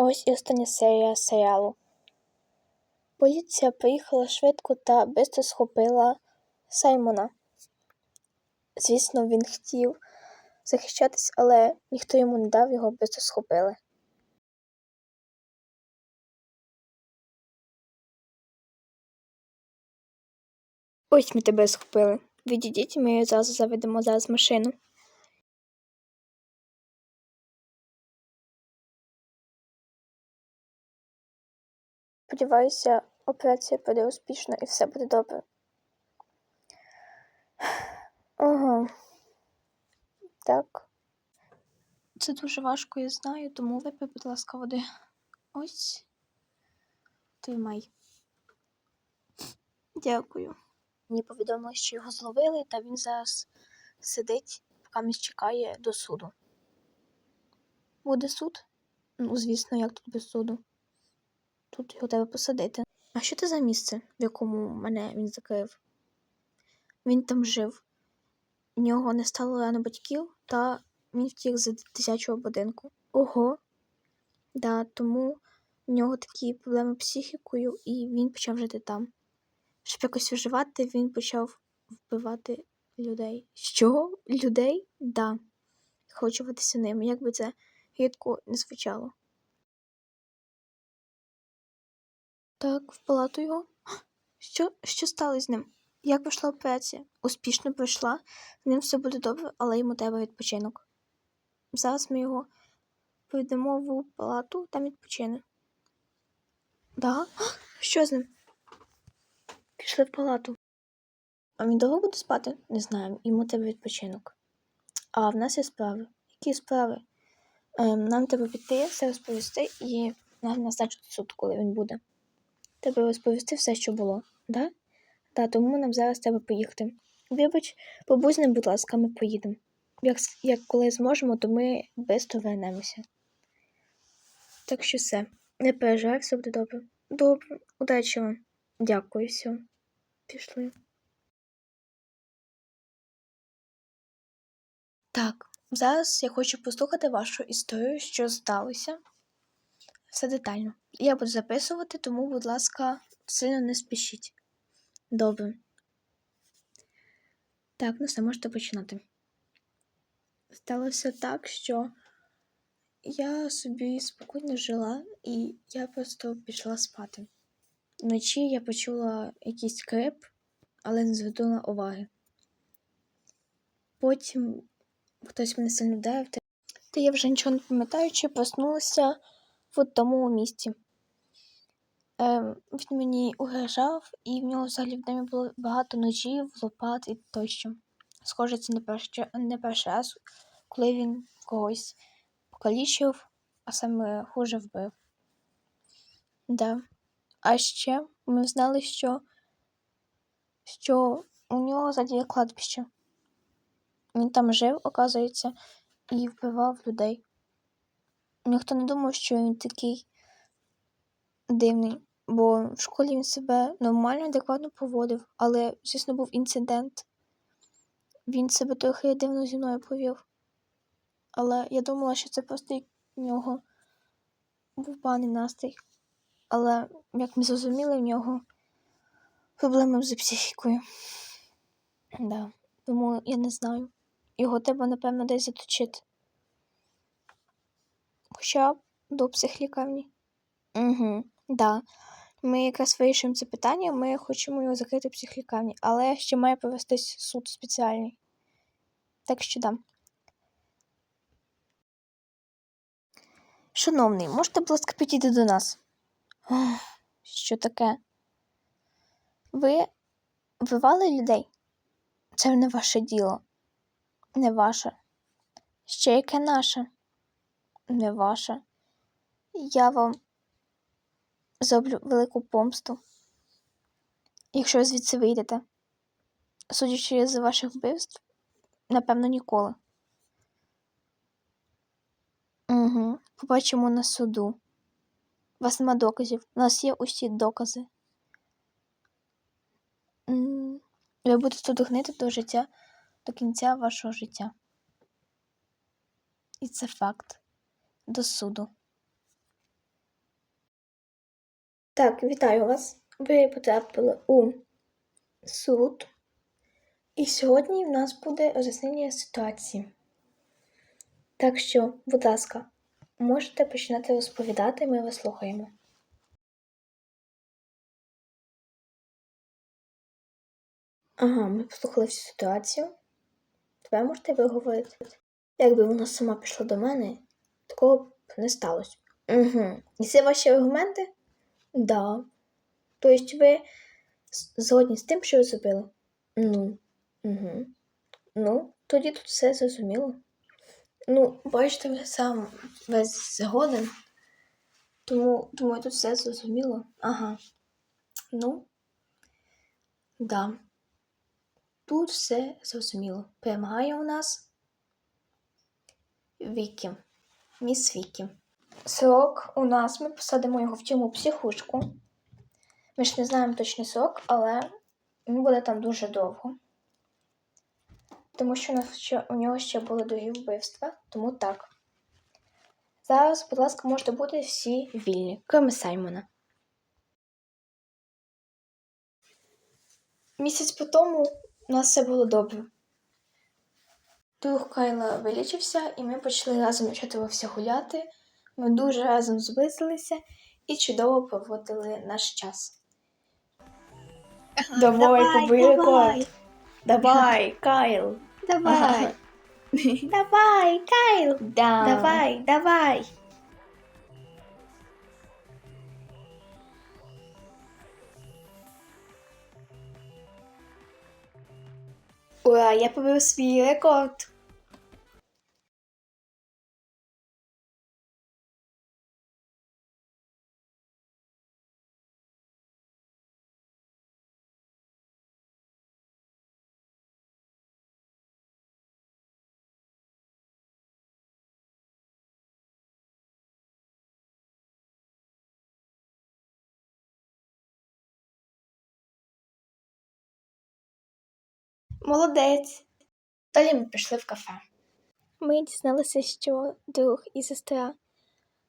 Ось і остання серія серіалу. Поліція приїхала швидко та бисто схопила Саймона. Звісно, він хотів захищатись, але ніхто йому не дав, його бисто схопили. Ось ми тебе схопили. Відійдіть, ми зараз заведемо зараз машину. Сподіваюся, операція буде успішно і все буде добре. Ага. Так. Це дуже важко, я знаю, тому випий, будь ласка, води. Ось. Тримай. Дякую. Мені повідомили, що його зловили, та він зараз сидить, поки місь чекає до суду. Буде суд? Ну, звісно, як тут без суду. Тут його треба посадити. А що це за місце, в якому мене він закрив? Він там жив. В нього не стало рано батьків, та він втік з дитячого будинку. Ого. Да, тому в нього такі проблеми психікою, і він почав жити там. Щоб якось виживати, він почав вбивати людей. Що? Людей? Да. Хочуватися ними, як би це гидко не звучало. Так, в палату його. Що, що сталося з ним? Як пройшла операція? Успішно пройшла, з ним все буде добре, але йому треба відпочинок. Зараз ми його поведемо в палату, там відпочине. Да? Що з ним? Пішли в палату. А він довго буде спати? Не знаю, йому треба відпочинок. А в нас є справи. Які справи? Ем, нам треба піти, все розповісти і нам назначити суд, коли він буде. Треба розповісти все, що було, да? Да, тому нам зараз треба поїхати. Вибач, побудь з ним, будь ласка, ми поїдемо. Як, як коли зможемо, то ми швидко вернемося. Так що все. Не переживай, все буде добре. Добре, удачі вам. Дякую, все. Пішли. Так, зараз я хочу послухати вашу історію, що сталося. Все детально. Я буду записувати, тому, будь ласка, сильно не спішіть. Добре. Так, ну все, можете починати. Сталося так, що я собі спокійно жила, і я просто пішла спати. Вночі я почула якийсь крип, але не звернула уваги. Потім хтось мене сильно вдарив, та я вже нічого не пам'ятаючи, проснулася в тому місці. Ем, він мені угрожав, і в нього взагалі в домі було багато ножів, лопат і тощо. Схоже, це не перший, не перший раз, коли він когось покалічив, а саме хуже вбив. Да. А ще ми знали, що, що у нього ззаді є кладбище. Він там жив, оказується, і вбивав людей. Ніхто не думав, що він такий дивний, бо в школі він себе нормально, адекватно поводив, але, звісно, був інцидент. Він себе трохи дивно зі мною повів. Але я думала, що це просто в нього був поганий настрій. Але, як ми зрозуміли, в нього проблеми з психікою. Да. Тому я не знаю. Його треба, напевно, десь заточити. Хоча б до психлікарні. Угу, да. Ми якраз вирішуємо це питання, ми хочемо його закрити в психлікарні, але ще має провестись суд спеціальний. Так що да. Шановний, можете, будь ласка, підійти до нас? Що таке? Ви вбивали людей? Це не ваше діло. Не ваше. Ще яке наше? Не ваше. Я вам зроблю велику помсту, якщо ви звідси вийдете. Судячи з ваших вбивств, напевно, ніколи. Угу. Побачимо на суду. У вас нема доказів. У нас є усі докази. Ви будете тут гнити до життя, до кінця вашого життя. І це факт. До суду. Так, вітаю вас. Ви потрапили у суд. І сьогодні в нас буде роз'яснення ситуації. Так що, будь ласка, можете починати розповідати, ми вас слухаємо. Ага, ми послухали всю ситуацію. Тепер можете виговорити. Якби вона сама пішла до мене, такого б не сталося. Угу. І це ваші аргументи? Да. Тобто ви згодні з тим, що ви зробили? Ну. Угу. Ну, тоді тут все зрозуміло. Ну, бачите, ви сам весь згоден. Тому, думаю, тут все зрозуміло. Ага. Ну. Да. Тут все зрозуміло. Перемагає у нас Вікі. Міс Вікі. Срок у нас ми посадимо його в тюрму психушку. Ми ж не знаємо точний срок, але він буде там дуже довго. Тому що у нього ще були другі вбивства, тому так. Зараз, будь ласка, можете бути всі вільні, крім Саймона. Місяць по тому у нас все було добре. Друг Кайла вилічився, і ми почали разом чотирився гуляти. Ми дуже разом зблизилися і чудово проводили наш час. Давай, побий рекорд. Давай, Кайл. Давай. Давай, Кайл. Да. Давай, давай. Ура, я побив свій рекорд. Молодець. Далі ми пішли в кафе. Ми дізналися, що друг і сестра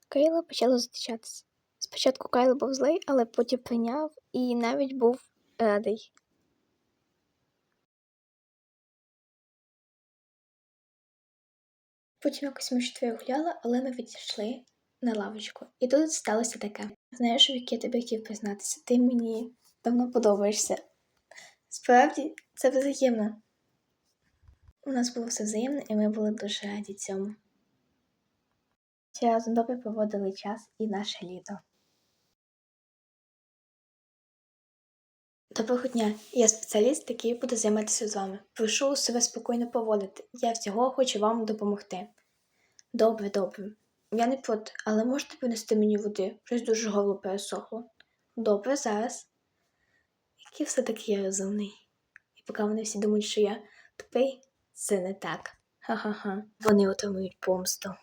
Кайла почали зустрічатися. Спочатку Кайл був злий, але потім прийняв і навіть був радий. Потім якось ми ще гуляли, але ми відійшли на лавочку. І тут сталося таке. Знаєш, Вікі, я тобі хотів признатися, ти мені давно подобаєшся. Справді, це взаємно. У нас було все взаємно, і ми були дуже раді цьому. Ще разом добре проводили час і наше літо. Доброго дня, я спеціаліст, який буде займатися з вами. Прошу себе спокійно поводити. Я всього хочу вам допомогти. Добре, добре. Я не проти, але можете принести мені води? Щось дуже горло пересохло. Добре, зараз. Який все-таки я розумний. І поки вони всі думають, що я тупий, це не так. Ха-ха-ха. Вони отримують помсту.